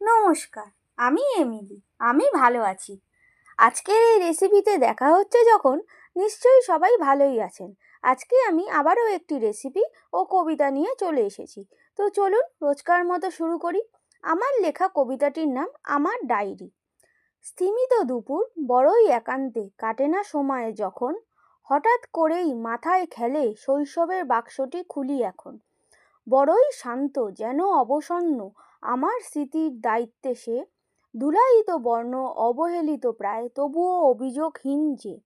নমস্কার, আমি এমিলি, আমি ভালো আছি। আজকের এই রেসিপিতে দেখা হচ্ছে যখন নিশ্চয়ই সবাই ভালোই আছেন। আজকে আমি আবারও একটি রেসিপি ও কবিতা নিয়ে চলে এসেছি। তো চলুন রোজকার মতো শুরু করি। আমার লেখা কবিতাটির নাম আমার ডায়েরি। স্থিমিত দুপুর বড়ই একান্তে কাটে না সময়ে যখন। হঠাৎ করেই মাথায় খেলে শৈশবের বাক্সটি খুলি এখন। বড়ই শান্ত, যেন অবসন্ন। আমার স্মৃতির দায়িত্বে সে ধুলায়িত বর্ণ, অবহেলিত প্রায়, তবুও অভিযোগহীন যে।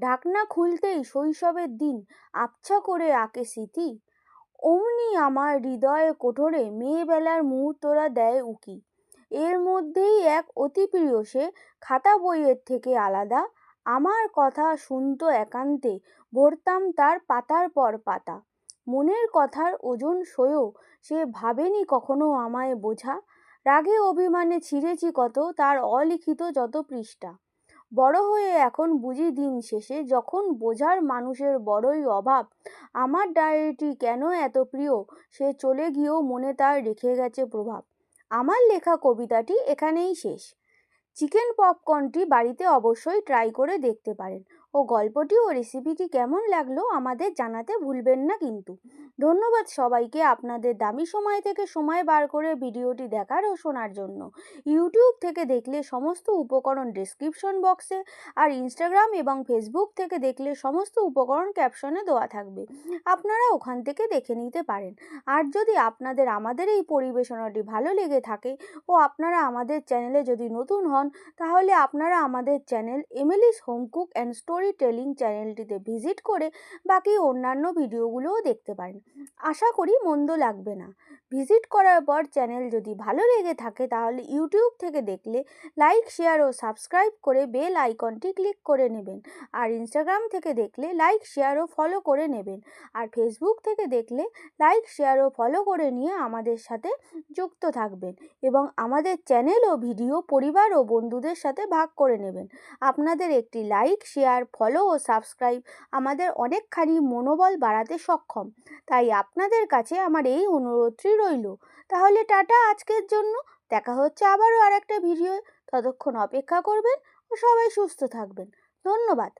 ঢাকনা খুলতেই শৈশবের দিন আবছা করে আঁকে স্মৃতি। অমনি আমার হৃদয়ে কোঠরে মেয়েবেলার মুহূর্তরা দেয় উকি। এর মধ্যেই এক অতি প্রিয় সে খাতা বইয়ের থেকে আলাদা। আমার কথা শুনত একান্তে, ভরতাম তার পাতার পর পাতা। মনের কথার ওজন সয়েও সে ভাবেনি কখনো আমায় বোঝা। রাগে অভিমানে ছিঁড়েছি কত, তার অলিখিত যত পৃষ্ঠা। বড় হয়ে এখন বুঝি দিন শেষে, যখন বোঝার মানুষের বড়ই অভাব, আমার ডায়েরিটি কেন এত প্রিয়? সে চলে গিয়েও মনে তার রেখে গেছে প্রভাব। আমার লেখা কবিতাটি এখানেই শেষ। চিকেন পপকর্নটি বাড়িতে অবশ্যই ট্রাই করে দেখতে পারেন। ও গল্পটি ও রেসিপিটি কেমন লাগল আমাদের জানাতে ভুলবেন না কিন্তু। ধন্যবাদ সবাইকে আপনাদের দামি সময় থেকে সময় বার করে ভিডিওটি দেখার ও শোনার জন্য। ইউটিউব থেকে দেখলে সমস্ত উপকরণ ডিসক্রিপশন বক্সে আর ইনস্টাগ্রাম এবং ফেসবুক থেকে দেখলে সমস্ত উপকরণ ক্যাপশনে দেওয়া থাকবে। আপনারা ওখান থেকে দেখে নিতে পারেন। আর যদি আপনাদের, আমাদের এই পরিবেশনাটি ভালো লেগে থাকে ও আপনারা আমাদের চ্যানেলে যদি নতুন হন, তাহলে আপনারা আমাদের channel Emily's home cook and story telling চ্যানেলটিতে ভিজিট করে বাকি অন্যান্য ভিডিওগুলোও দেখতে পারেন। আশা করি মন্দ লাগবে না। ভিজিট করার পর চ্যানেল যদি ভালো লেগে থাকে তাহলে ইউটিউব থেকে দেখলে লাইক শেয়ার ও সাবস্ক্রাইব করে বেল আইকনটি ক্লিক করে নেবেন। আর ইনস্টাগ্রাম থেকে দেখলে লাইক শেয়ার ও ফলো করে নেবেন। আর ফেসবুক থেকে দেখলে লাইক শেয়ার ও ফলো করে নিয়ে আমাদের সাথে যুক্ত থাকবেন এবং আমাদের চ্যানেল ও ভিডিও পরিবার ও বন্ধুদের সাথে ভাগ করে নেবেন। আপনাদের একটি লাইক শেয়ার ফলো ও সাবস্ক্রাইব আমাদের অনেকখানি মনোবল বাড়াতে সক্ষম। তাই আপনাদের কাছে আমার এই অনুরোধটি রইল। তাহলে টাটা আজকের জন্য। দেখা হচ্ছে আবারও আর একটা ভিডিও ততক্ষণ অপেক্ষা করবেন ও সবাই সুস্থ থাকবেন। ধন্যবাদ।